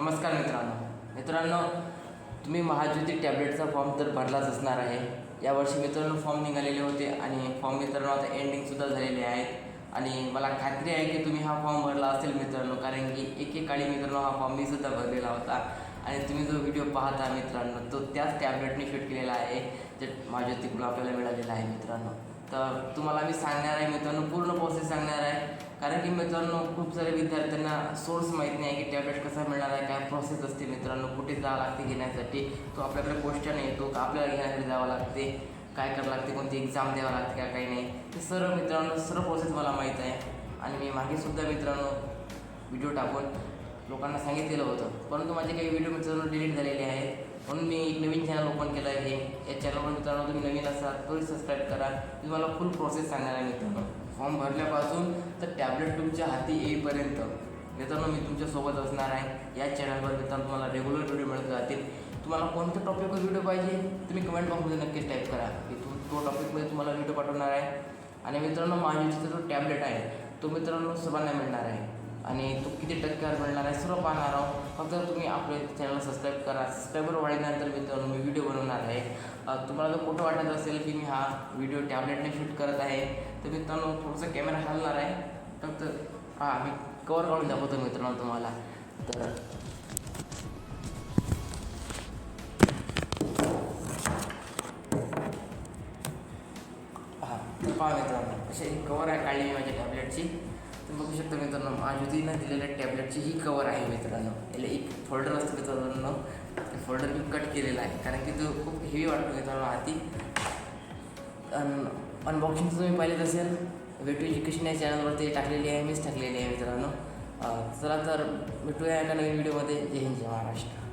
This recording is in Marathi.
नमस्कार मित्रांनो. मित्रांनो तुम्ही महाज्योती टॅबलेटचा फॉर्म तर भरलाच असणार आहे. यावर्षी मित्रांनो फॉर्म निघालेले होते आणि फॉर्म मित्रांनो आता एंडिंगसुद्धा झालेले आहेत. आणि मला खात्री आहे की तुम्ही हा फॉर्म भरला असेल मित्रांनो कारण की एकेकाळी मित्रांनो हा फॉर्म मी सुद्धा भरलेला होता. आणि तुम्ही जो व्हिडिओ पाहता मित्रांनो तो त्याच टॅबलेटने शूट केलेला आहे जे तिकडून आपल्याला मिळालेला आहे मित्रांनो. तर तुम्हाला मी सांगणार आहे मित्रांनो पूर्ण प्रोसेस सांगणार आहे. कारण की मित्रांनो खूप सारे विद्यार्थ्यांना सोर्स माहीत नाही की टॅबलेट कसा मिळणार आहे काय प्रोसेस असते मित्रांनो कुठे जावं लागते घेण्यासाठी. तो आपल्याकडे क्वेश्चन येतो का आपल्याला घेण्यासाठी जावं लागते. काय करावं लागते कोणती एक्झाम द्यावं लागते का काही नाही. ते सर्व मित्रांनो सर्व प्रोसेस मला माहीत आहे. आणि मी मागेसुद्धा मित्रांनो व्हिडिओ टाकून लोकांना सांगितलेलं होतं. परंतु माझे काही व्हिडिओ मित्रांनो डिलीट झालेले आहेत. म्हणून मी एक नवीन चॅनल ओपन केलं आहे. या चॅनलवर मित्रांनो तुम्ही नवीन असाल तरी सबस्क्राईब करा. मी तुम्हाला फुल प्रोसेस सांगणार आहे मित्रांनो. फॉर्म भरल्यापासून तर टॅबलेट तुमच्या हाती येईपर्यंत. मित्रांनो मी तुमच्यासोबत असणार आहे. या चॅनलवर मित्रांनो तुम्हाला रेग्युलर व्हिडिओ मिळत जातील तुम्हाला कोणत्या टॉपिकवर व्हिडिओ पाहिजे तुम्ही कमेंट बॉक्समध्ये नक्कीच टाईप करा. की तू तो टॉपिकमध्ये तुम्हाला व्हिडिओ पाठवणार आहे. आणि मित्रांनो माझ्या जो टॅबलेट आहे तो मित्रांनो सर्वांना मिळणार आहे. किती टक्क्यावर मिळणार आहे सर्व पाहणार आहोत. फक्त तुम्ही आपले चॅनल सबस्क्राईब करा. सबस्क्राईबर वाढल्यानंतर मित्रांनो मी व्हिडिओ बनवणार आहे. तुम्हाला जर फोटो वाटत असेल की मी हा व्हिडिओ टॅबलेटने शूट करत आहे तर मित्रांनो थोडंसं कॅमेरा हलणार आहे. फक्त हां मी कवर काढून दाखवतो मित्रांनो तुम्हाला. तर हां पहा मित्रांनो अशी कवर आहे काढली मी माझ्या टॅबलेटची तर बघू शकता मित्रांनो माझ्या दिलेल्या टॅबलेटची ही कवर आहे मित्रांनो. याला एक फोल्डर असतो मित्रांनो. ते फोल्डर मी कट केलेला आहे. कारण की तो खूप हेवी वाटतो मित्रांनो हाती अन अनबॉक्सिंग तुम्ही पाहिलेत असेल वेटू एज्युकेशन या चॅनलवरती टाकलेली आहे मीच टाकलेली आहे मित्रांनो. चला तर भेटूया एका नवीन व्हिडिओमध्ये जय हिंद जय महाराष्ट्र.